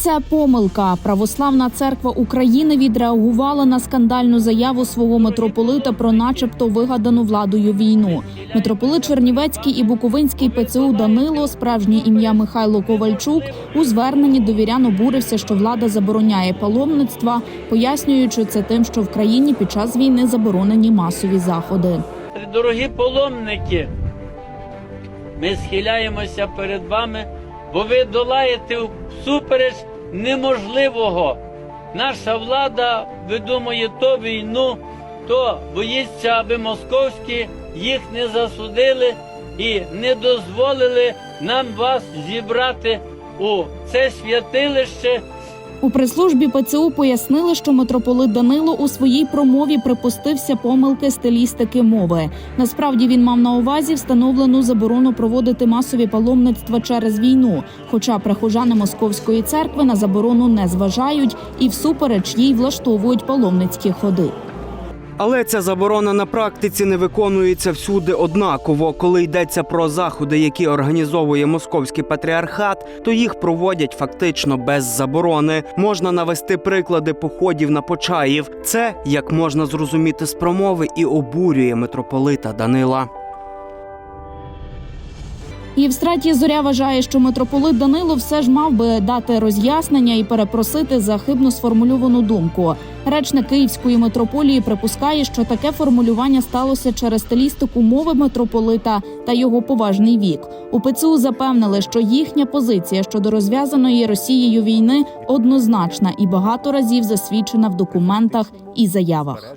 Це помилка. Православна церква України відреагувала на скандальну заяву свого митрополита про, начебто, вигадану владою війну. Митрополит Чернівецький і Буковинський ПЦУ Данило, справжнє ім'я Михайло Ковальчук, у зверненні до вірян обурився, що влада забороняє паломництва, пояснюючи це тим, що в країні під час війни заборонені масові заходи. Дорогі паломники, ми схиляємося перед вами, бо ви долаєте всупереч неможливого. Наша влада видумує то війну, то боїться, аби московські їх не засудили і не дозволили нам вас зібрати у це святилище. У прес-службі ПЦУ пояснили, що митрополит Данило у своїй промові припустився помилки стилістики мови. Насправді він мав на увазі встановлену заборону проводити масові паломництва через війну. Хоча прихожани московської церкви на заборону не зважають і всупереч їй влаштовують паломницькі ходи. Але ця заборона на практиці не виконується всюди однаково. Коли йдеться про заходи, які організовує московський патріархат, то їх проводять фактично без заборони. Можна навести приклади походів на Почаїв. Це, як можна зрозуміти з промови, і обурює митрополита Данила. Євстратій Зоря вважає, що митрополит Данило все ж мав би дати роз'яснення і перепросити за хибно сформульовану думку. Речник Київської митрополії припускає, що таке формулювання сталося через стилістику мови митрополита та його поважний вік. У ПЦУ запевнили, що їхня позиція щодо розв'язаної Росією війни однозначна і багато разів засвідчена в документах і заявах.